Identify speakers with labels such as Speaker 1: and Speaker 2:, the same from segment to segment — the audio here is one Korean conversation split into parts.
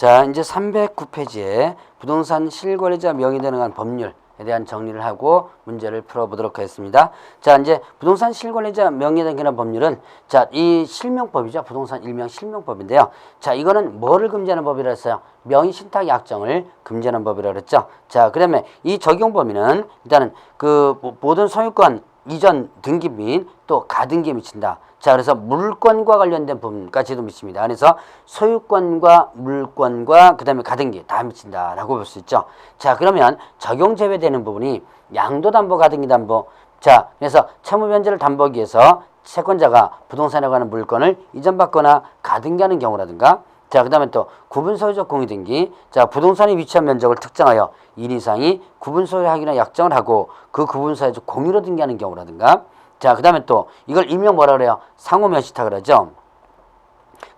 Speaker 1: 자, 이제 309페이지에 부동산 실거래자 명의 되는 한 법률에 대한 정리를 하고 문제를 풀어보도록 하겠습니다. 자, 이제 부동산 실거래자 명의 되는 법률은 자, 이 실명법이죠. 부동산 일명 실명법인데요. 자, 이거는 뭐를 금지하는 법이라 했어요? 명의 신탁 약정을 금지하는 법이라 그랬죠. 자, 그다음에 이 적용 범위는 일단은 그 모- 모든 소유권 이전 등기 및 또 가등기에 미친다. 자, 그래서 물권과 관련된 부분까지도 미칩니다. 그래서 소유권과 물권과 그 다음에 가등기 다 미친다라고 볼 수 있죠. 자, 그러면 적용 제외되는 부분이 양도담보, 가등기담보. 자, 그래서 채무 변제를 담보하기 위해서 채권자가 부동산에 관한 물건을 이전받거나 가등기하는 경우라든가 자, 그 다음에 또 구분 소유적 공유 등기. 자, 부동산이 위치한 면적을 특정하여 1 이상이 구분 소유하기나 약정을 하고 그 구분 소유적 공유로 등기하는 경우라든가. 자, 그 다음에 또 이걸 일명 뭐라 그래요? 상호 면시타 그러죠.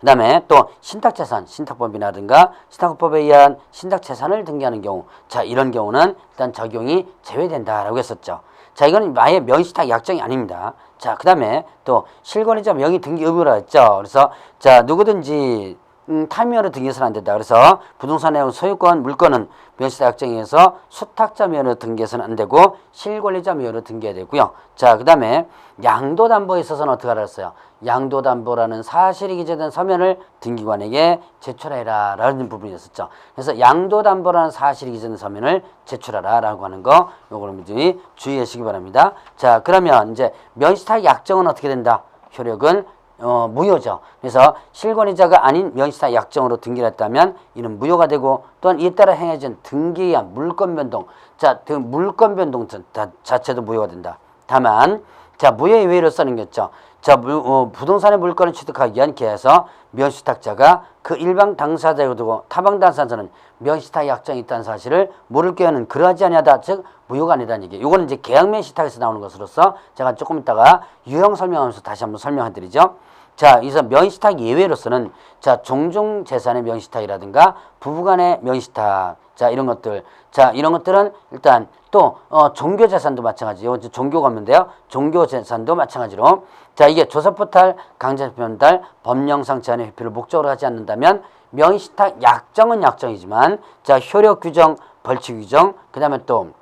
Speaker 1: 그 다음에 또 신탁재산, 신탁법이라든가 신탁법에 의한 신탁재산을 등기하는 경우, 자 이런 경우는 일단 적용이 제외된다라고 했었죠. 자 이거는 아예 명의신탁 약정이 아닙니다. 자 그 다음에 또 실거래자 명의 등기 의무라 했죠. 그래서 자 누구든지 음, 타미어로 등기해서는 안 된다. 그래서 부동산의 소유권, 물건은 명시다 약정에서 수탁자 면허로 등기해서는 안 되고 실권리자 면허로 등기해야 되고요. 자, 그 다음에 양도담보에 있어서는 어떻게 알았어요? 양도담보라는 사실이 기재된 서면을 등기관에게 제출해라 라는 부분이 있었죠. 그래서 양도담보라는 사실이 기재된 서면을 제출하라 라고 하는 거 요거를 미리 주의하시기 바랍니다. 자, 그러면 이제 명시탁 약정은 어떻게 된다? 효력은 어, 무효죠. 그래서 실권이자가 아닌 명시사 약정으로 등기를 했다면 이는 무효가 되고 또한 이에 따라 행해진 등기의 물권 변동, 자, 등 물권 변동 자체도 무효가 된다. 다만 자 무효의 외로 쓰는 거죠. 자 물, 어, 부동산의 물건을 취득하기 위한 계에서 명시탁자가 그 일방 당사자이고 두고 타방 당사자는 명시탁 약정이 있다는 사실을 모를 경우는 그러하지 아니하다 즉 무효가 아니다는 얘기. 이거는 이제 계약 명시탁에서 나오는 것으로서 제가 조금 이따가 유형 설명하면서 다시 한번 설명해 드리죠. 자, 여기서 명시탁 예외로서는 자 종종 재산의 명시탁이라든가 부부간의 명시탁, 자 이런 것들, 자 이런 것들은 일단 또 어, 종교 재산도 마찬가지. 이거 이제 종교가 없는데요. 종교 재산도 마찬가지로 자 이게 조사포탈, 강제변달, 법령상 제한의 회피를 목적으로 하지 않는다면 명시탁 약정은 약정이지만 자 효력 규정, 벌칙 규정, 그다음에 또그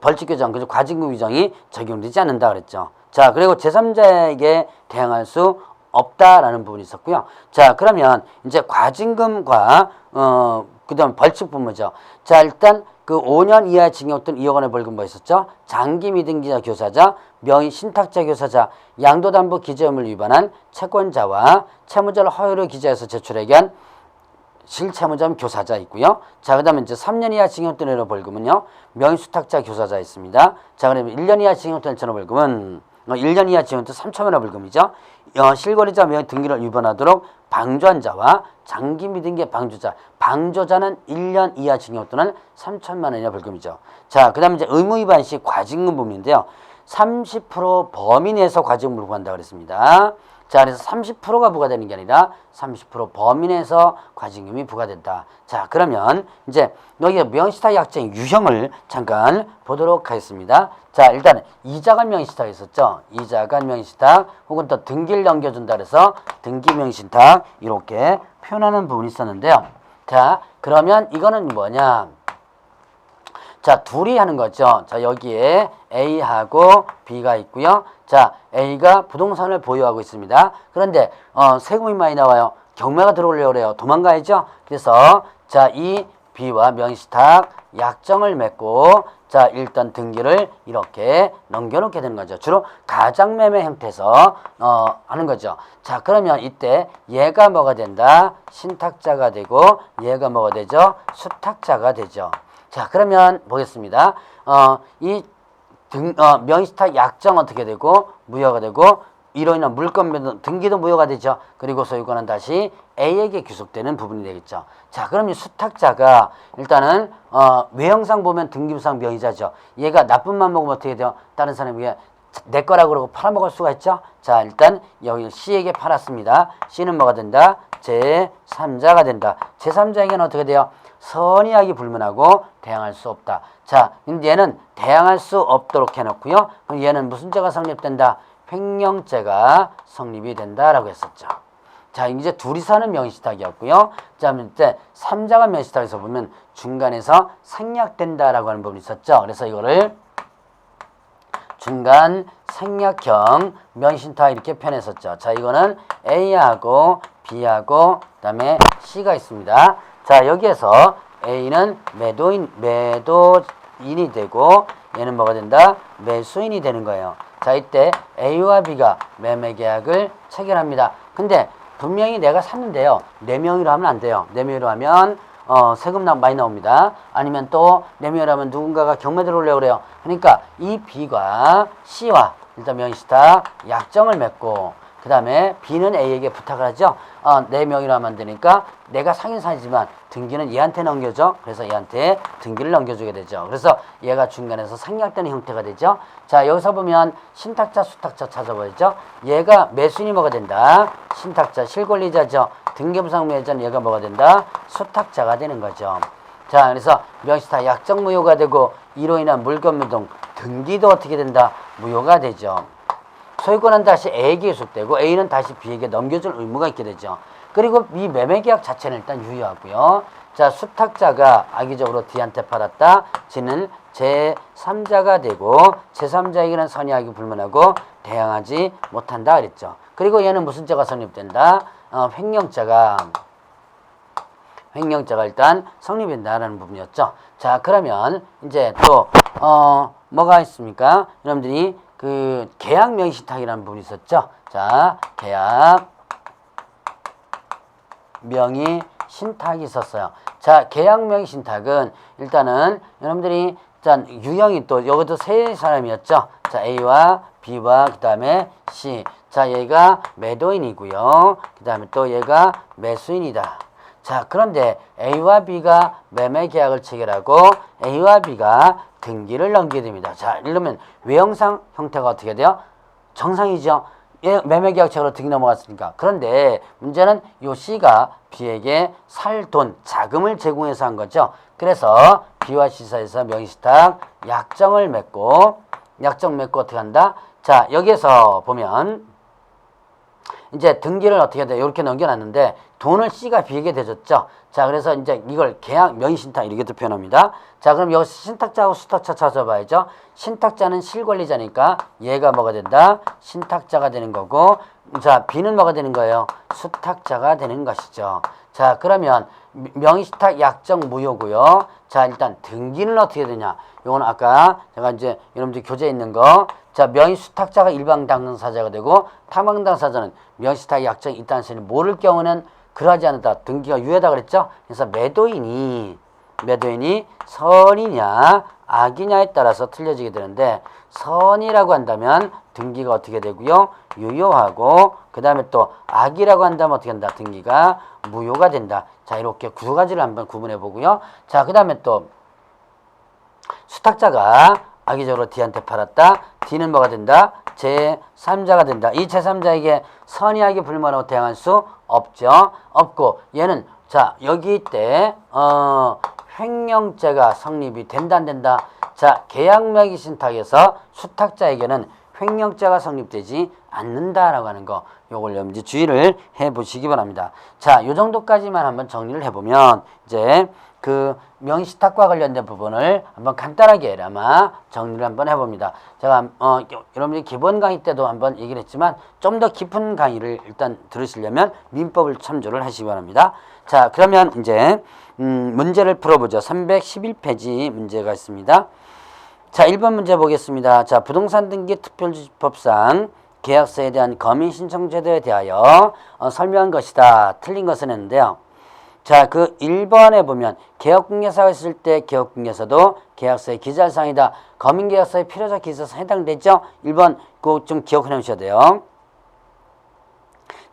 Speaker 1: 벌칙 규정, 그죠 과징금 규정이 적용되지 않는다 그랬죠. 자, 그리고 제3자에게 대항할 수 없다라는 부분이 있었고요. 자, 그러면 이제 과징금과 어 그다음 벌칙 부분이죠. 자, 일단 그 5년 이하의 징역 또는 2억 원의 벌금 뭐 있었죠? 장기 미등기자 교사자, 명의 신탁자 교사자, 양도담보 기재의무를 위반한 채권자와 채무자를 허위로 기재해서 제출하게 한 실채무자면 교사자 있고요. 자, 그 다음에 이제 3년 이하 징역 또는 벌금은요. 명의수탁자 교사자 있습니다. 자, 그러면 1년 이하 징역 또는 벌금은 어, 1년 이하 징역 또는 3천만 원 벌금이죠. 어, 실거래자 명의 등기를 위반하도록 방조한 자와 장기 미등기의 방조자, 방조자는 1년 이하 징역 또는 3천만 원이나 벌금이죠. 자, 그 다음에 이제 의무 위반 시 과징금 부분인데요. 30% 범위 내에서 과징금을 부과한다 그랬습니다. 자, 그래서 30%가 부과되는 게 아니라 30% 범위 내에서 과징금이 부과된다. 자, 그러면 이제 여기 명시타 약정의 유형을 잠깐 보도록 하겠습니다. 자, 일단 이자간 명시탁 있었죠. 이자간 명시탁 혹은 또 등기를 넘겨준다 그래서 등기 명시탁 이렇게 표현하는 부분이 있었는데요. 자, 그러면 이거는 뭐냐? 자, 둘이 하는 거죠. 자, 여기에 A하고 B가 있고요. 자, A가 부동산을 보유하고 있습니다. 그런데 어, 세금이 많이 나와요. 경매가 들어오려고 그래요. 도망가야죠. 그래서 자, 이 B와 명시탁 약정을 맺고 자, 일단 등기를 이렇게 넘겨놓게 되는 거죠. 주로 가장매매 형태에서 어, 하는 거죠. 자, 그러면 이때 얘가 뭐가 된다? 신탁자가 되고 얘가 뭐가 되죠? 수탁자가 되죠. 자, 그러면 보겠습니다. 어, 이 등, 어, 명시탁 약정 어떻게 되고 무효가 되고 이로 인한 물권 등기도 무효가 되죠. 그리고 소유권은 다시 A에게 귀속되는 부분이 되겠죠. 자, 그럼 이 수탁자가 일단은 어, 외형상 보면 등기부상 명의자죠. 얘가 나쁜 맘 먹으면 어떻게 돼요? 다른 사람에게 내 거라고 그러고 팔아먹을 수가 있죠. 자, 일단 여기 C에게 팔았습니다. C는 뭐가 된다? 제3자가 된다. 제3자에게는 어떻게 돼요? 선의하기 불문하고 대항할 수 없다. 자, 얘는 대항할 수 없도록 해놓고요. 그럼 얘는 무슨 죄가 성립된다? 횡령죄가 성립이 된다라고 했었죠. 자, 이제 둘이 사는 명의신탁이었고요. 자, 이제 삼자가 명의신탁에서 보면 중간에서 생략된다라고 하는 부분이 있었죠. 그래서 이거를 중간 생략형 명의신탁 이렇게 표현했었죠. 자, 이거는 A하고 B하고 그다음에 C가 있습니다. 자, 여기에서 A는 매도인 매도인이 되고 얘는 뭐가 된다? 매수인이 되는 거예요. 자, 이때 A와 B가 매매 계약을 체결합니다. 근데 분명히 내가 샀는데요. 네 명의로 하면 안 돼요. 네 명의로 하면 어, 세금 나 많이 나옵니다. 아니면 또 내면하면 누군가가 경매를 올려고 그래요. 그러니까 이 B가 C와 일단 명의시타 약정을 맺고 그 다음에 B는 A에게 부탁을 하죠. 어, 네 명이로 하면 안 되니까 내가 상인사이지만 등기는 얘한테 넘겨줘. 그래서 얘한테 등기를 넘겨주게 되죠. 그래서 얘가 중간에서 생략되는 형태가 되죠. 자 여기서 보면 신탁자 수탁자 찾아보죠. 얘가 매수인이 뭐가 된다. 신탁자 실권리자죠. 등기부상무예전 얘가 뭐가 된다. 수탁자가 되는 거죠. 자 그래서 명시타 약정 무효가 되고 이로 인한 물건 무동 등기도 어떻게 된다. 무효가 되죠. 소유권은 다시 A에게 소속되고 A는 다시 B에게 넘겨줄 의무가 있게 되죠. 그리고 이 매매계약 자체는 일단 유효하고요. 자, 수탁자가 악의적으로 D한테 팔았다. G는 제3자가 되고 제3자에게는 선의하기 불문하고 대항하지 못한다 그랬죠. 그리고 얘는 무슨 자가 성립된다? 어, 횡령자가 횡령자가 일단 성립된다라는 부분이었죠. 자, 그러면 이제 또 어, 뭐가 있습니까? 여러분들이 그 계약 명의신탁이라는 부분이 있었죠. 자, 계약 명의 신탁이 있었어요. 자, 계약 명의 신탁은 일단은 여러분들이 자, 유형이 또 여기도 세 사람이었죠. 자, A와 B와 그다음에 C. 자, 얘가 매도인이고요. 그다음에 또 얘가 매수인이다. 자, 그런데 A와 B가 매매 계약을 체결하고 A와 B가 등기를 넘기게 됩니다. 자, 이러면 외형상 형태가 어떻게 돼요? 정상이죠. 예, 매매 계약책으로 등기 넘어갔으니까. 그런데 문제는 요 C가 B에게 살 돈, 자금을 제공해서 한 거죠. 그래서 B와 C 사이에서 명의시탁 약정을 맺고 약정 맺고 어떻게 한다? 자, 여기에서 보면 이제 등기를 어떻게 해야 돼? 이렇게 넘겨놨는데 돈을 C가 B에게 대줬죠. 자, 그래서 이제 이걸 계약 명의신탁 이렇게 표현합니다. 자, 그럼 여기서 신탁자하고 수탁자 찾아봐야죠. 신탁자는 실권리자니까 얘가 뭐가 된다? 신탁자가 되는 거고, 자, B는 뭐가 되는 거예요? 수탁자가 되는 것이죠. 자, 그러면 명의신탁 약정 무효고요. 자, 일단 등기는 어떻게 되냐? 요건 아까 제가 이제 여러분들 교재에 있는 거. 자, 명의수탁자가 일방 당사자가 되고 타방 당사자는 명의수탁 약정이 있다는 사실을 모를 경우는 그러하지 않다. 등기가 유효하다 그랬죠? 그래서 매도인이 매도인이 선이냐 악이냐에 따라서 틀려지게 되는데 선이라고 한다면 등기가 어떻게 되고요? 유효하고 그 다음에 또 악이라고 한다면 어떻게 한다? 등기가 무효가 된다. 자 이렇게 두 가지를 한번 구분해 보고요. 자 그 다음에 또 수탁자가 악의적으로 D한테 팔았다. D는 뭐가 된다? 제3자가 된다. 이 제3자에게 선의하게 불만하고 대항할 수 없죠. 없고 얘는 자 여기 때 어, 횡령죄가 성립이 된다 안 된다. 자 계약명의 신탁에서 수탁자에게는 횡령죄가 성립되지 않는다라고 하는 거 요걸 여러분들 주의를 해 보시기 바랍니다. 자, 요 정도까지만 한번 정리를 해 보면 이제 그 명시탁과 관련된 부분을 한번 간단하게 아마 정리를 한번 해봅니다. 제가 어, 여러분들이 기본 강의 때도 한번 얘기를 했지만 좀 더 깊은 강의를 일단 들으시려면 민법을 참조를 하시기 바랍니다. 자 그러면 이제 음, 문제를 풀어보죠. 311페이지 문제가 있습니다. 자 1번 문제 보겠습니다. 자 부동산 등기 특별법상 계약서에 대한 검인 신청 제도에 대하여 어, 설명한 것이다. 틀린 것은 했는데요. 자, 그 1번에 보면 개업공개사가 있을 때 개업공개서도 계약서의 기재할 사항이다. 검인계약서의 필요적 기재서 해당되죠? 1번 꼭 좀 기억해 놓으셔야 돼요.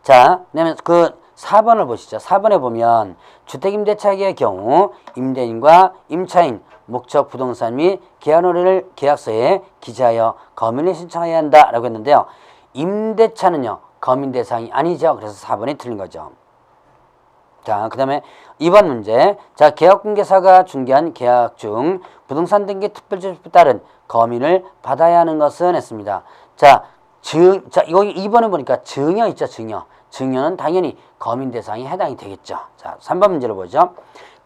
Speaker 1: 자, 그다음에 그 4번을 보시죠. 4번에 보면 주택임대차계의 경우 임대인과 임차인, 목적 부동산 및 계약노래를 계약서에 기재하여 검인을 신청해야 한다라고 했는데요. 임대차는요. 검인 대상이 아니죠. 그래서 4번이 틀린 거죠. 자, 그 다음에 2번 문제. 자, 계약공개사가 중개한 계약 중 부동산 등기 특별조치에 따른 검인을 받아야 하는 것은 했습니다. 자, 증, 자, 여기 2번에 보니까 증여 있죠, 증여. 증여는 당연히 거민 대상이 해당이 되겠죠. 자, 3번 문제를 보죠.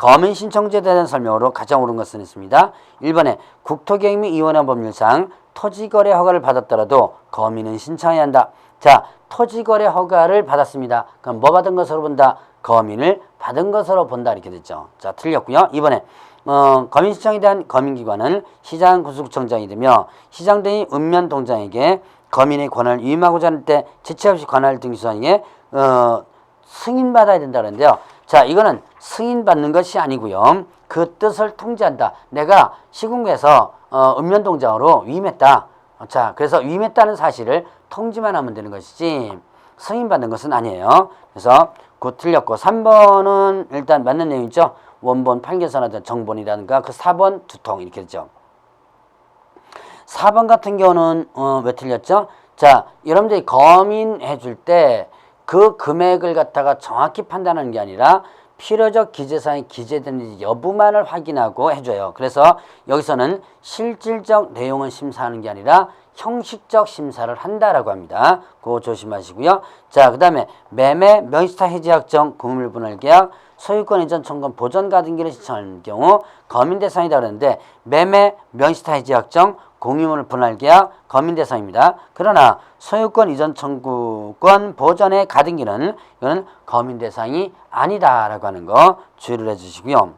Speaker 1: 거민 신청제에 대한 설명으로 가장 옳은 것은 있습니다. 1번에 국토개혁위원회 법률상 토지거래 허가를 받았더라도 거민은 신청해야 한다. 자, 토지거래 허가를 받았습니다. 그럼 뭐 받은 것으로 본다? 거민을 받은 것으로 본다 이렇게 됐죠. 자, 틀렸고요. 이번에 어, 거민 신청에 대한 거민기관은 시장 구속청장이 되며 시장 등이 읍면 동장에게 거민의 권한을 위임하고자 할 때 지체 없이 권한을 등기소장에게 어, 승인받아야 된다는데요. 자, 이거는 승인받는 것이 아니고요. 그 뜻을 통지한다. 내가 시군구에서 어, 읍면동장으로 위임했다. 자, 그래서 위임했다는 사실을 통지만 하면 되는 것이지 승인받는 것은 아니에요. 그래서 그 틀렸고 3번은 일단 맞는 내용이죠. 원본 판결서나 정본이라든가 그 4번 두통 이렇게 되죠. 4번 같은 경우는 어, 왜 틀렸죠? 자, 여러분들이 거민해 줄 때 그 금액을 갖다가 정확히 판단하는 게 아니라 필요적 기재사항이 기재되는지 여부만을 확인하고 해줘요. 그래서 여기서는 실질적 내용은 심사하는 게 아니라 형식적 심사를 한다라고 합니다. 그거 조심하시고요. 자, 그 다음에 매매, 명시타 해지약정, 구물분할계약, 소유권 이전 청구 보전 가등기를 신청하는 경우 거민 대상이다 그러는데 매매, 명시타 해지약정, 공유물 분할 계약 거민 대상입니다. 그러나 소유권 이전 청구권 보전의 가등기는 이거는 거민 대상이 아니다라고 하는 거 주의를 해주시고요.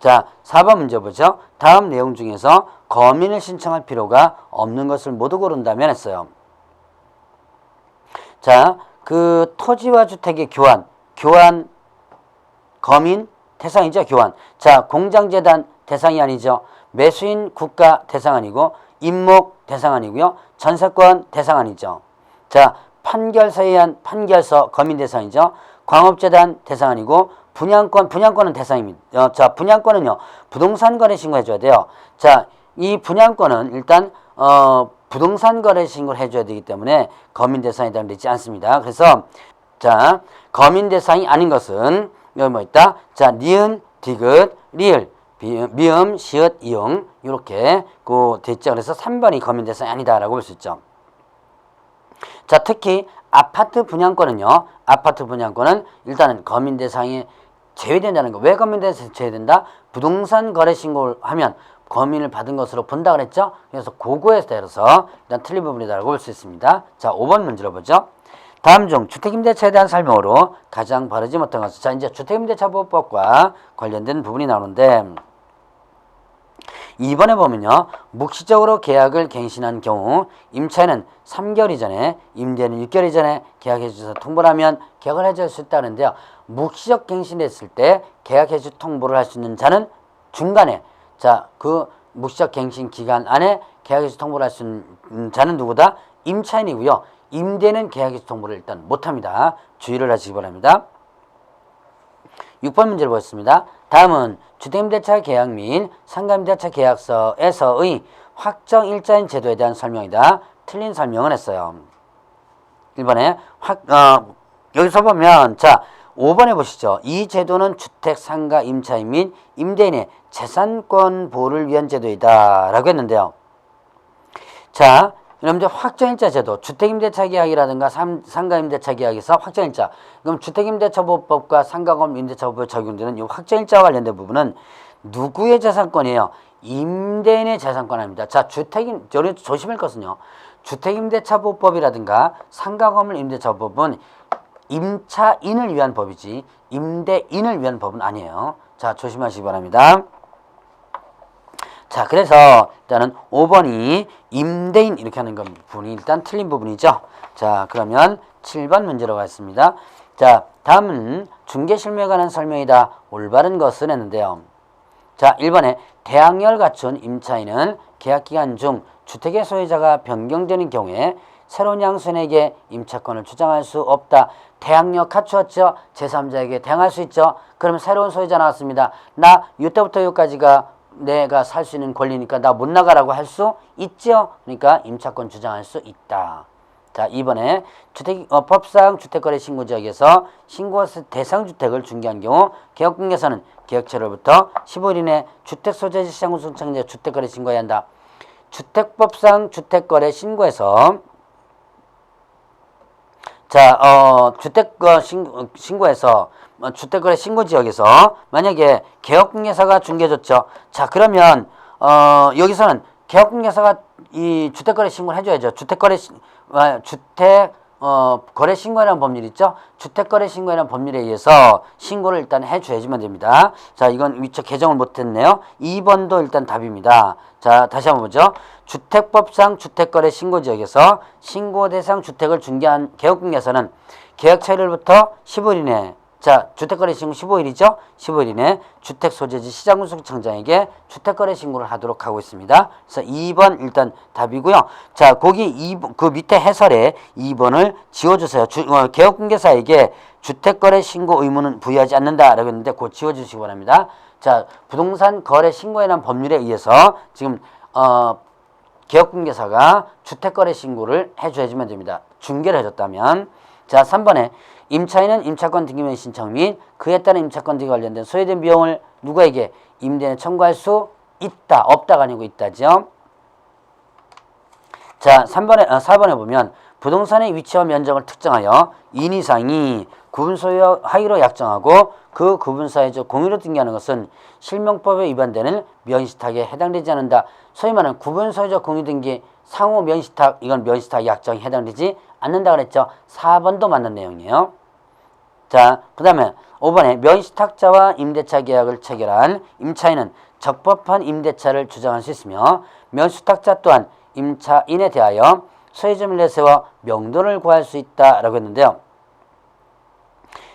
Speaker 1: 자, 4번 문제 보죠. 다음 내용 중에서 거민을 신청할 필요가 없는 것을 모두 고른다면 했어요. 자, 그 토지와 주택의 교환, 교환 거민 대상이죠, 교환. 자, 공장재단 대상이 아니죠. 매수인 국가 대상 아니고 임목 대상 아니고요. 전세권 대상 아니죠. 자, 판결서에 의한 판결서 거민 대상이죠. 광업재단 대상 아니고 분양권, 분양권은 대상입니다. 어, 자, 분양권은요, 부동산 거래 신고해 줘야 돼요. 자, 이 분양권은 일단, 어, 부동산 거래 신고를 해줘야 되기 때문에 거민 대상에 해당되지 않습니다. 그래서, 자, 거민 대상이 아닌 것은, 여기 뭐 있다? 자, 니은, 디귿, 리을, 비- 미음, 시읒, 이응, 이렇게, 그, 됐죠. 그래서 3번이 거민 대상이 아니다라고 볼 수 있죠. 자, 특히 아파트 분양권은요. 아파트 분양권은 일단은 거민 대상에 제외된다는 거. 왜 거민 대상에 제외된다? 부동산 거래 신고를 하면 거민을 받은 것으로 본다 그랬죠? 그래서 그거에 따라서 일단 틀린 부분이다라고 볼 수 있습니다. 자, 5번 문제로 보죠. 다음 중 주택임대차에 대한 설명으로 가장 바르지 못한 것은 자, 이제 주택임대차보호법과 관련된 부분이 나오는데 2번에 보면요. 묵시적으로 계약을 갱신한 경우 임차인은 3개월 이전에 임대는 6개월 이전에 계약해 주셔서 통보를 하면 계약을 해줄 수 있다는데요. 묵시적 갱신했을 때 계약 해 주 통보를 할 수 있는 자는 중간에 자, 그 묵시적 갱신 기간 안에 계약 해 주 통보를 할 수 있는 자는 누구다? 임차인이고요. 임대는 계약 해 주 통보를 일단 못 합니다. 주의를 하시기 바랍니다. 6번 문제를 보겠습니다. 다음은 주택임대차 계약 및 상가임대차 계약서에서의 확정 일자인 제도에 대한 설명이다. 틀린 설명을 했어요. 1번에 확, 어, 여기서 보면 자 5번에 보시죠. 이 제도는 주택 상가 임차인 및 임대인의 재산권 보호를 위한 제도이다 라고 했는데요. 자, 여러분들 확정일자 제도, 주택임대차 계약이라든가 삼- 상가임대차 계약에서 확정일자. 그럼 주택임대차보호법과 상가금 임대차보호법에 적용되는 이 확정일자와 관련된 부분은 누구의 재산권이에요? 임대인의 재산권 아닙니다. 자, 주택임, 여기 조심할 것은요. 주택임대차보호법이라든가 상가건물 임대차보호법은 임차인을 위한 법이지 임대인을 위한 법은 아니에요. 자, 조심하시기 바랍니다. 자, 그래서 일단은 5번이 임대인 이렇게 하는 건 부분이 일단 틀린 부분이죠. 자, 그러면 7번 문제로 가겠습니다. 자, 다음은 중개실무에 관한 설명이다. 올바른 것은 했는데요. 자, 1번에 대항력을 갖춘 임차인은 계약기간 중 주택의 소유자가 변경되는 경우에 새로운 양수인에게 임차권을 주장할 수 없다. 대항력 갖추었죠? 제3자에게 대항할 수 있죠? 그러면 새로운 소유자 나왔습니다. 나 이때부터 여기까지가 내가 살 수 있는 권리니까 나 못 나가라고 할 수 있죠? 그러니까 임차권 주장할 수 있다. 자, 이번에 주택 어, 법상 주택거래 신고 지역에서 신고 대상 주택을 중개한 경우 개업공개서는 계약처로부터 15일 이내 주택 소재지 시장 우선청재 주택거래 신고해야 한다. 주택법상 주택거래 신고에서 자, 어, 주택거 신고, 신고해서 어, 주택거래 신고 지역에서 만약에 개업공개사가 중개줬죠. 자, 그러면 어, 여기서는 개업공개사가 이 주택거래 신고를 해줘야죠. 주택거래 신- 아, 주택 어, 거래 신고라는 법률 있죠? 주택거래 신고라는 법률에 의해서 신고를 일단 해줘야지만 됩니다. 자, 이건 위쪽 개정을 못했네요. 2번도 일단 답입니다. 자, 다시 한번 보죠. 주택법상 주택거래 신고지역에서 신고 대상 주택을 중개한 개업공개서는 계약 처일부터 15일 이내 자, 주택거래 신고 15일이죠? 15일 이내 주택 소재지 시장군수청장에게 주택거래 신고를 하도록 하고 있습니다. 그래서 2번 일단 답이고요. 자, 거기 2번, 그 밑에 해설에 2번을 지워주세요. 주, 어, 개업공개사에게 주택거래 신고 의무는 부여하지 않는다라고 했는데 곧 지워주시기 바랍니다. 자, 부동산 거래 신고에 관한 법률에 의해서 지금 어, 개업공개사가 주택거래 신고를 해줘야지만 됩니다. 중개를 해줬다면. 자, 3번에 임차인은 임차권 등기명 신청 및 그에 따른 임차권 등기 관련된 소요된 비용을 누구에게 임대인에 청구할 수 있다. 없다가 아니고 있다죠. 자, 3번에, 아, 4번에 보면 부동산의 위치와 면적을 특정하여 인 이상이 구분 소유 하위로 약정하고 그 구분 사회적 공유로 등기하는 것은 실명법에 위반되는 면시탁에 해당되지 않는다. 소위 말하는 구분 소유적 공유 등기 상호 면시탁 이건 면시탁 약정에 해당되지 않는다 그랬죠. 4번도 맞는 내용이에요. 자, 그 다음에 5번에 면시탁자와 임대차 계약을 체결한 임차인은 적법한 임대차를 주장할 수 있으며 면수탁자 또한 임차인에 대하여 소유점을 내세워 명도를 구할 수 있다라고 했는데요.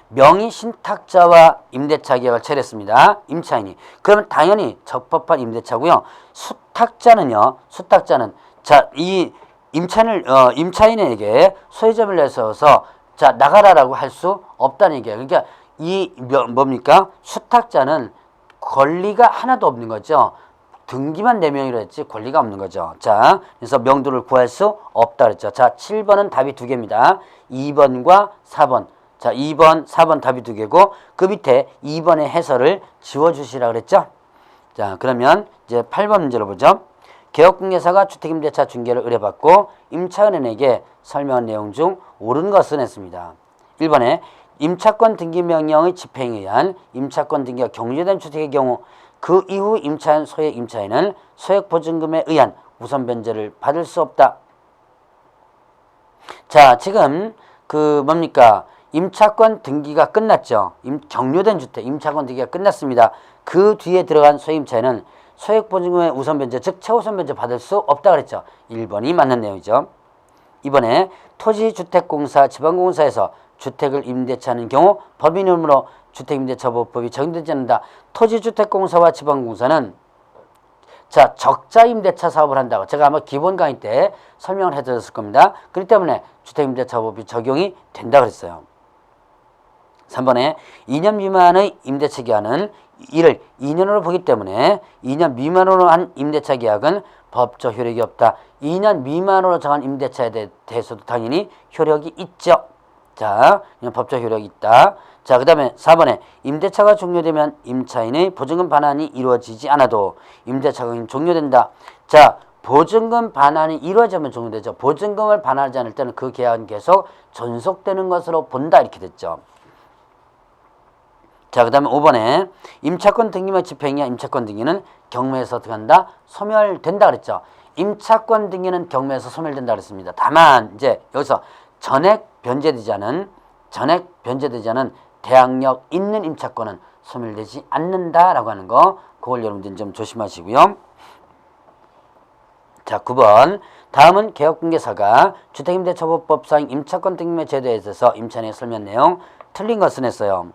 Speaker 1: 명의 신탁자와 임대차 계약을 체결했습니다. 임차인이. 그러면 당연히 적법한 임대차고요. 수탁자는요. 수탁자는 자, 이 임차인을 어, 임차인에게 소유점을 내세워서 자, 나가라라고 할 수 없다는 얘기예요. 그러니까 이 며- 뭡니까? 수탁자는 권리가 하나도 없는 거죠. 등기만 네명이라 했지 권리가 없는 거죠. 자, 그래서 명도를 구할 수 없다 그랬죠. 자, 7번은 답이 두 개입니다. 2번과 4번. 자, 2번, 4번 답이 두 개고 그 밑에 2번의 해설을 지워 주시라 그랬죠. 자, 그러면 이제 8번 문제로 보죠. 개업공개사가 주택임대차 중개를 의뢰받고 임차은행에게 설명한 내용 중 옳은 것은 했습니다. 1번에 임차권 등기 명령의 집행에 의한 임차권 등기가 경유된 주택의 경우 그 이후 임차인 소액 임차인은 소액 보증금에 의한 우선 변제를 받을 수 없다. 자, 지금 그 뭡니까? 임차권 등기가 끝났죠. 임, 경료된 주택, 임차권 등기가 끝났습니다. 그 뒤에 들어간 소임차인은 소액 보증금의 우선 변제, 즉 최우선 변제 받을 수 없다 그랬죠. 1번이 맞는 내용이죠. 이번에 토지주택공사, 지방공사에서 주택을 임대차하는 경우 법인 이름으로 주택임대차보호법이 적용되지 않는다. 토지주택공사와 지방공사는 자, 적자 임대차 사업을 한다고 제가 아마 기본 강의 때 설명을 해드렸을 겁니다. 그렇기 때문에 주택임대차법이 적용이 된다 그랬어요. 3번에 2년 미만의 임대차 기한은 이를 2년으로 보기 때문에 2년 미만으로 한 임대차 계약은 법적 효력이 없다. 2년 미만으로 정한 임대차에 대- 대해서도 당연히 효력이 있죠. 자, 법적 효력이 있다. 자, 그 다음에 4번에 임대차가 종료되면 임차인의 보증금 반환이 이루어지지 않아도 임대차가 종료된다. 자, 보증금 반환이 이루어지면 종료되죠. 보증금을 반환하지 않을 때는 그 계약은 계속 전속되는 것으로 본다. 이렇게 됐죠. 자, 그 다음에 5번에 임차권 등기만 집행이야. 임차권 등기는 경매에서 어떻게 한다? 소멸된다 그랬죠. 임차권 등기는 경매에서 소멸된다 그랬습니다. 다만 이제 여기서 전액 변제되지 않은 전액 변제되지 않은 대항력 있는 임차권은 소멸되지 않는다라고 하는 거 그걸 여러분들 좀 조심하시고요. 자, 9번. 다음은 개업공개사가 주택임대처벌법상 임차권 등기매 제도에 있어서 임차인의 설명 내용 틀린 것은 했어요.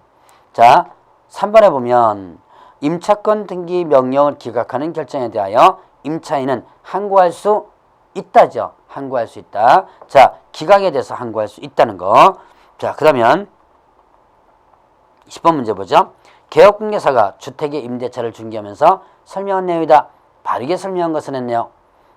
Speaker 1: 자, 3번에 보면 임차권 등기 명령을 기각하는 결정에 대하여 임차인은 항고할 수 있다죠. 항고할 수 있다. 자, 기각에 대해서 항고할 수 있다는 거. 자, 그러면 10번 문제 보죠. 개업공개사가 주택의 임대차를 중개하면서 설명한 내용이다. 바르게 설명한 것은 했네요.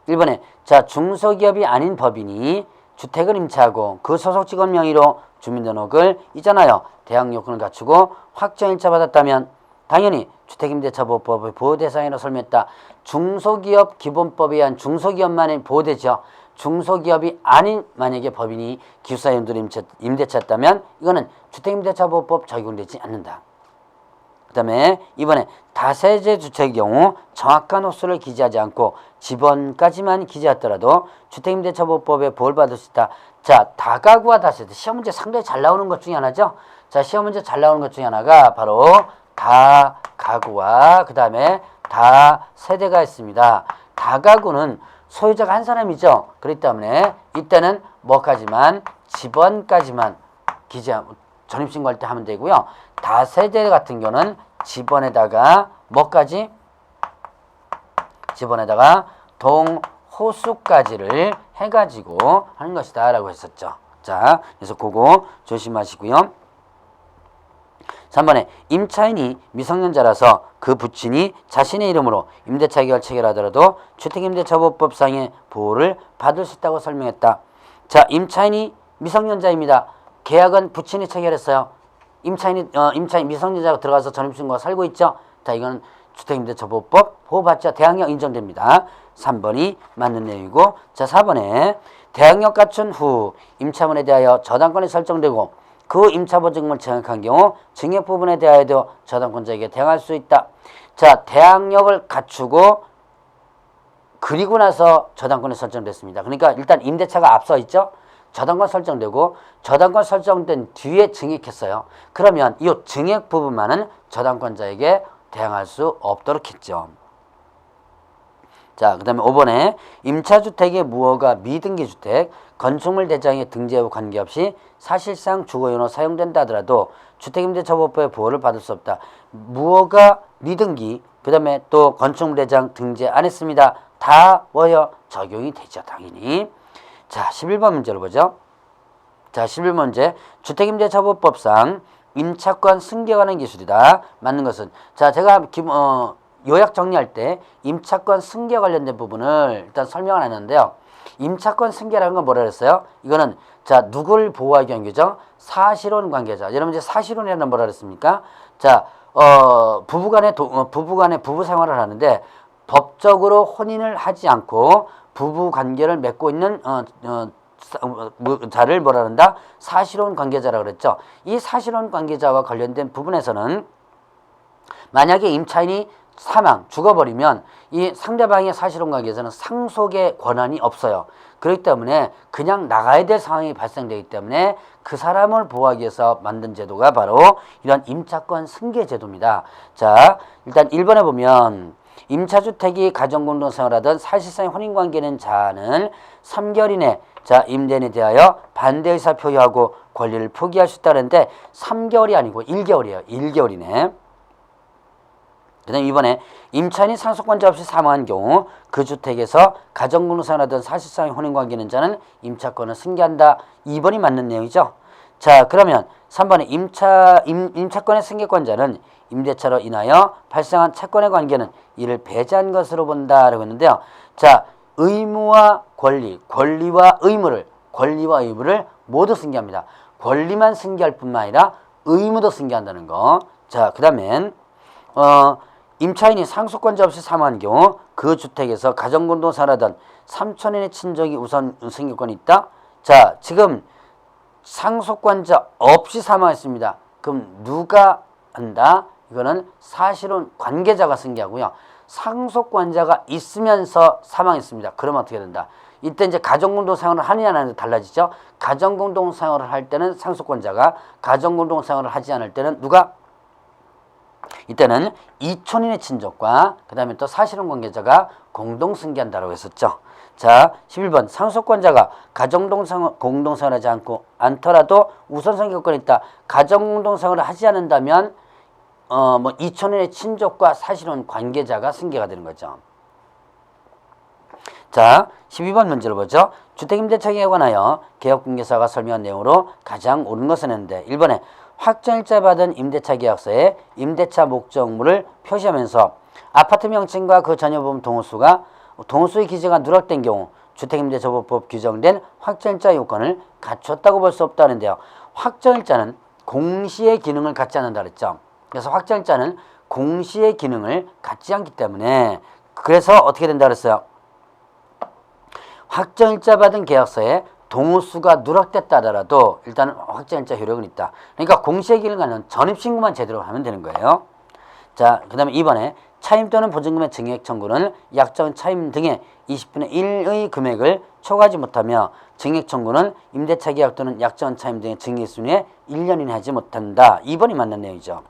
Speaker 1: 1번에 자 중소기업이 아닌 법인이 주택을 임차하고 그 소속 직원 명의로 주민등록을 있잖아요. 대항 요건을 갖추고 확정일자 받았다면 당연히 주택임대차보호법의 보호 대상이라고 설명했다. 중소기업 기본법에 의한 중소기업만의 보호되죠. 중소기업이 아닌 만약에 법인이 기숙사 연도 임대, 임대차였다면 이거는 주택임대차보호법 적용되지 않는다. 그 다음에 이번에 다세대 주택의 경우 정확한 호수를 기재하지 않고 지번까지만 기재했더라도 주택임대차보호법에 보호를 받을 수 있다. 자, 다가구와 다세대 시험 문제 상당히 잘 나오는 것 중에 하나죠. 자, 시험 문제 잘 나오는 것 중에 하나가 바로 다가구와 그 다음에 다세대가 있습니다. 다가구는 소유자가 한 사람이죠. 그렇기 때문에 이때는 뭐까지만 지번까지만 기재 전입신고할 때 하면 되고요. 다세대 같은 경우는 지번에다가 뭐까지? 지번에다가 동호수까지를 해가지고 하는 것이다 라고 했었죠. 자, 그래서 그거 조심하시고요. 3번에 임차인이 미성년자라서 그 부친이 자신의 이름으로 임대차 계약을 체결하더라도 주택임대차보호법상의 보호를 받을 수 있다고 설명했다. 자, 임차인이 미성년자입니다. 계약은 부친이 체결했어요. 임차인이 어, 임차인 미성년자가 들어가서 전입신고가 살고 있죠. 자, 이거는 주택임대차보호법 보호받자 대항력 인정됩니다. 3번이 맞는 내용이고 자 4번에 대항력 갖춘 후 임차문에 대하여 저당권이 설정되고 그 임차보증금을 증액한 경우 증액 부분에 대하여도 저당권자에게 대항할 수 있다. 자 대항력을 갖추고 그리고 나서 저당권이 설정됐습니다. 그러니까 일단 임대차가 앞서 있죠. 저당권 설정되고 저당권 설정된 뒤에 증액했어요. 그러면 이 증액 부분만은 저당권자에게 대항할 수 없도록 했죠. 자, 그 다음에 5번에 임차주택의 무허가 미등기주택, 건축물 대장의 등재와 관계없이 사실상 주거용으로 사용된다 하더라도 주택임대처벌법의 보호를 받을 수 없다. 무허가 미등기, 그 다음에 또 건축물 대장 등재 안 했습니다. 다 뭐요? 적용이 되죠, 당연히. 자, 11번 문제로 보죠. 자, 11번 문제. 주택임대처벌법상 임차권 승계하는 기술이다. 맞는 것은 자, 제가 기, 어, 요약 정리할 때 임차권 승계 관련된 부분을 일단 설명을 했는데요. 임차권 승계라는 건 뭐라 그랬어요? 이거는 자 누굴 보호하기 위한 규정? 사실혼 관계자. 여러분 이제 사실혼이라는 뭐라 그랬습니까? 자 어, 부부간의 도, 어, 부부간의 부부 생활을 하는데 법적으로 혼인을 하지 않고 부부 관계를 맺고 있는 어, 어, 사- 어, 뭐, 자를 뭐라 한다? 사실혼 관계자라 그랬죠. 이 사실혼 관계자와 관련된 부분에서는 만약에 임차인이 사망, 죽어버리면 이 상대방의 사실혼 관계에서는 상속의 권한이 없어요. 그렇기 때문에 그냥 나가야 될 상황이 발생되기 때문에 그 사람을 보호하기 위해서 만든 제도가 바로 이런 임차권 승계 제도입니다. 자, 일단 1번에 보면 임차주택이 가정공동생활하던 사실상의 혼인관계는 자는 3개월 이내 자 임대인에 대하여 반대 의사 표시하고 권리를 포기할 수 있다는데 3개월이 아니고 1개월이에요. 1개월 이내. 그 다음 이번에 임차인이 상속권자 없이 사망한 경우 그 주택에서 가정공동생활하던 사실상의 혼인관계는 자는 임차권을 승계한다. 2번이 맞는 내용이죠. 자 그러면 3번에 임차 임, 임차권의 승계권자는 임대차로 인하여 발생한 채권의 관계는 이를 배제한 것으로 본다라고 했는데요. 자 의무와 권리, 권리와 의무를 권리와 의무를 모두 승계합니다. 권리만 승계할 뿐만 아니라 의무도 승계한다는 거. 자 그다음엔 어, 임차인이 상속권자 없이 사망한 경우 그 주택에서 가정공동 살아던 삼촌인의 친족이 우선 승계권이 있다. 자, 지금 상속권자 없이 사망했습니다. 그럼 누가 한다? 이거는 사실은 관계자가 승계하고요. 상속권자가 있으면서 사망했습니다. 그러면 어떻게 된다? 이때 이제 가정공동 생활을 하느냐 안 하느냐 달라지죠. 가정공동 생활을 할 때는 상속권자가 가정공동 생활을 하지 않을 때는 누가 이때는 이촌인의 친족과 그 다음에 또 사실혼 관계자가 공동 승계한다고 했었죠. 자, 11번 상속권자가 가정동생 공동생활하지 않고 않더라도 우선 선결권이 있다. 가정공동생활을 하지 않는다면 어뭐 이촌인의 친족과 사실혼 관계자가 승계가 되는 거죠. 자, 12번 문제를 보죠. 주택임대차계에 관하여 개혁공개사가 설명한 내용으로 가장 옳은 것은 했는데 1번에 확정일자 받은 임대차 계약서에 임대차 목적물을 표시하면서 아파트 명칭과 그 전여부분 동호수가 동호수의 기재가 누락된 경우 주택임대처벌법 규정된 확정일자 요건을 갖췄다고 볼 수 없다는데요. 확정일자는 공시의 기능을 갖지 않는다 그랬죠. 그래서 확정일자는 공시의 기능을 갖지 않기 때문에 그래서 어떻게 된다 그랬어요? 확정일자 받은 계약서에 동호수가 누락됐다 하더라도 일단은 확정일자 효력은 있다. 그러니까 공시기일과는 전입신고만 제대로 하면 되는 거예요. 자, 그 다음에 이번에 차임 또는 보증금의 증액 청구는 약정 차임 등의 20분의 1의 금액을 초과하지 못하며 증액 청구는 임대차 계약 또는 약정 차임 등의 증액 순위에 1년 이내 하지 못한다. 2번이 맞는 내용이죠.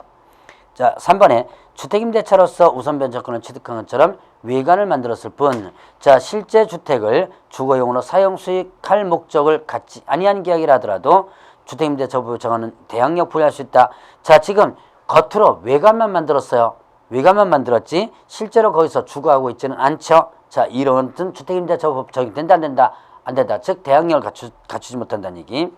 Speaker 1: 자, 3번에 주택임대차로서 우선 변제권을 취득한 것처럼 외관을 만들었을 뿐, 자, 실제 주택을 주거용으로 사용 수익할 목적을 갖지 아니한 계약이라 하더라도 주택임대차 부 정하는 대항력 부여할 수 있다. 자, 지금 겉으로 외관만 만들었어요. 외관만 만들었지 실제로 거기서 주거하고 있지는 않죠. 자, 이런 주택임대차법 적용된다 안 된다 안 된다. 즉 대항력을 갖추, 갖추지 못한다는 얘기.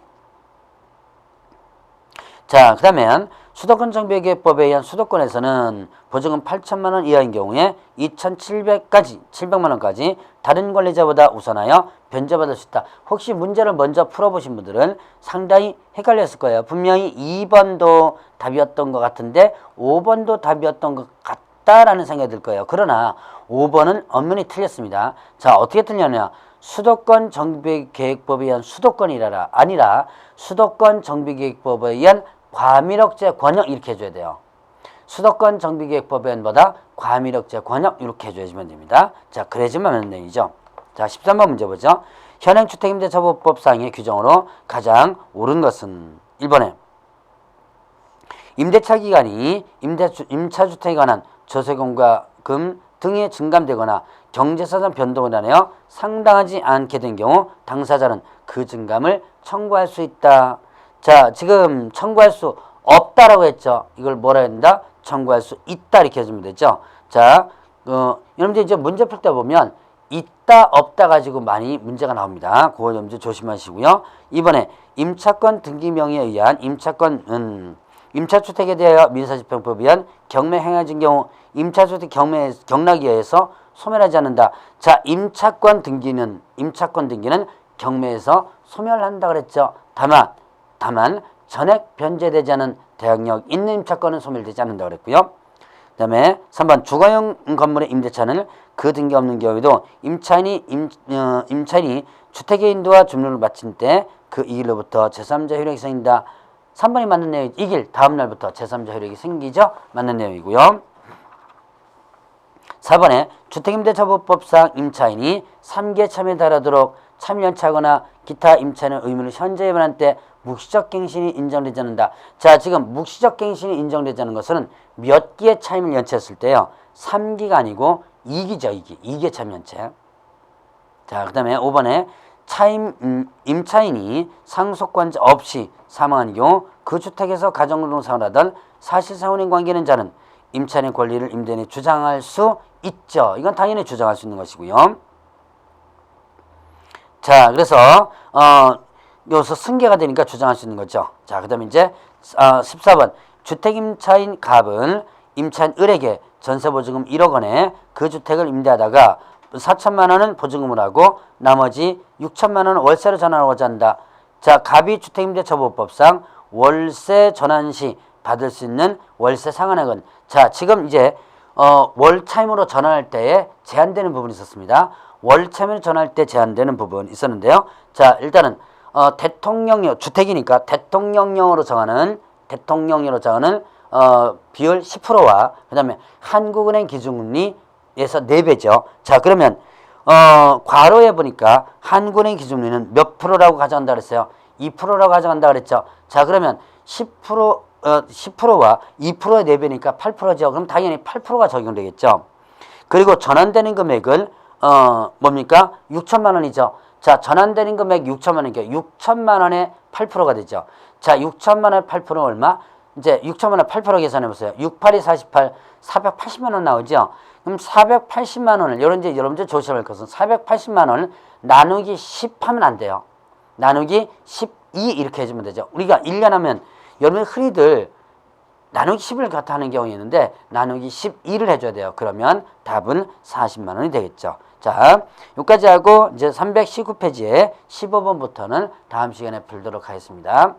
Speaker 1: 자, 그다음에 수도권 정비계획법에 의한 수도권에서는 보증금 8천만 원 이하인 경우에 2,700까지 700만 원까지 다른 권리자보다 우선하여 변제받을 수 있다. 혹시 문제를 먼저 풀어보신 분들은 상당히 헷갈렸을 거예요. 분명히 2번도 답이었던 것 같은데 5번도 답이었던 것 같다라는 생각이 들 거예요. 그러나 5번은 엄연히 틀렸습니다. 자, 어떻게 틀렸냐? 수도권 정비계획법에 의한 수도권이라 아니라 수도권 정비계획법에 의한 과밀억제 권역 이렇게 해줘야 돼요. 수도권 정비계획법에 의한 뭐다? 과밀억제 권역 이렇게 해줘야지만 됩니다. 자, 하는 내용이죠. 자, 13번 문제 보죠. 현행 주택임대차보법상의 규정으로 가장 옳은 것은 1번에 임대차 기간이 임대주, 임차주택에 관한 조세금과금 등에 증감되거나 경제사정 변동을 인하여 상당하지 않게 된 경우 당사자는 그 증감을 청구할 수 있다. 자, 지금 청구할 수 없다라고 했죠. 이걸 뭐라 한다? 청구할 수 있다 이렇게 해주면 되죠. 자, 어, 여러분들 이제 문제 풀 때 보면 있다 없다 가지고 많이 문제가 나옵니다. 그거 여러분들 조심하시고요. 이번에 임차권 등기 명의에 의한 임차권 음, 임차주택에 대하여 민사집행법에 의한 경매 행해진 경우 임차주택 경매 경락에 의해서 소멸하지 않는다. 자, 임차권 등기는 임차권 등기는 경매에서 소멸한다 그랬죠. 다만 다만 전액 변제되지 않은 대항력 있는 임차권은 소멸되지 않는다 그랬고요. 그 다음에 3번 주거용 건물의 임대차는 그 등기 없는 경우에도 임차인이 임, 어, 임차인이 주택의 인도와 주문을 마친 때 그 이일로부터 제3자 효력이 생긴다. 3번이 맞는 내용 이길 다음 날부터 제3자 효력이 생기죠. 맞는 내용이고요. 4번에 주택임대차법상 임차인이 3개 참여에 달하도록 참여연차하거나 기타 임차인의 의무를 현재 위반한 때 묵시적 갱신이 인정되지 않는다. 자, 지금 묵시적 갱신이 인정되지 않는 것은 몇 개의 차임을 연체했을 때요. 3기가 아니고 2기죠, 2기. 2개 차임 연체. 자, 그 다음에 5번에 차임, 음, 임차인이 상속관자 없이 사망한 경우 그 주택에서 가정노동생활을 하던 사실상혼인 관계는 자는 임차인의 권리를 임대인이 주장할 수 있죠. 이건 당연히 주장할 수 있는 것이고요. 자, 그래서 어 여기서 승계가 되니까 주장할 수 있는 거죠. 자, 그 다음에 이제 어, 14번 주택 임차인 갑은 임차인 을에게 전세 보증금 1억 원에 그 주택을 임대하다가 4천만 원은 보증금을 하고 나머지 6천만 원은 월세로 전환하고자 한다. 자, 갑이 주택임대처보호법상 월세 전환 시 받을 수 있는 월세 상한액은 자, 지금 이제 어, 월차임으로 전환할 때에 제한되는 부분이 있었습니다. 월차임으로 전환할 때 제한되는 부분 있었는데요. 자, 일단은 어, 대통령령 주택이니까 대통령령으로 정하는 대통령령으로 정하는 어, 비율 10%와 그다음에 한국은행 기준금리에서 4배죠. 자, 그러면 어, 과로해 보니까 한국은행 기준금리는 몇 프로라고 가져간다 그랬어요? 2%라고 가져간다 그랬죠. 자, 그러면 10% 어, 10%와 2%의 4배니까 8%죠. 그럼 당연히 8%가 적용되겠죠. 그리고 전환되는 금액을 어, 뭡니까? 6천만 원이죠. 자, 전환되는 금액 6천만 원이니까 6천만 원에 8%가 되죠. 자, 6천만 원에 8% 얼마? 이제 6천만 원8% 계산해 보세요. 6, 8이 48, 480만 원 나오죠. 그럼 480만 원을 여러분 이제 여러분들 조심할 것은 480만 원을 나누기 10 하면 안 돼요. 나누기 12 이렇게 해 주면 되죠. 우리가 1년 하면 여러분 흔히들 나누기 10을 갖다 하는 경우가 있는데 나누기 12를 해줘야 돼요. 그러면 답은 40만 원이 되겠죠. 자, 여기까지 하고 이제 319페이지에 15번부터는 다음 시간에 풀도록 하겠습니다.